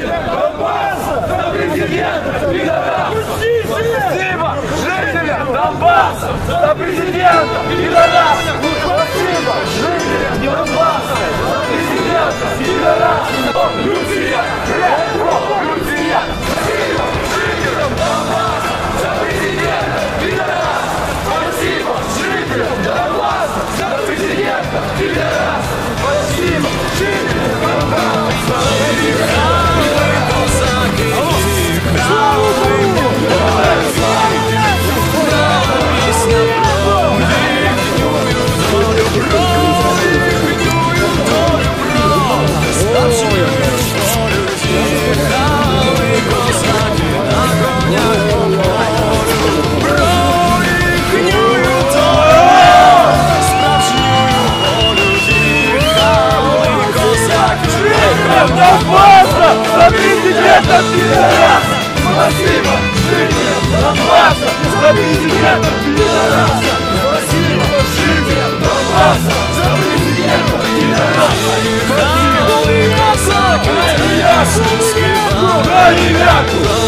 За президента, пидорас! Спасибо жителям Донбасса! За президента, пидорас! Спасибо жителям Донбасса! За президента пидорас! Спасибо жителям Донбасса! За президента пидораса! Спасибо жителям Донбасса! За президента пидораса! Спасибо! Галяку!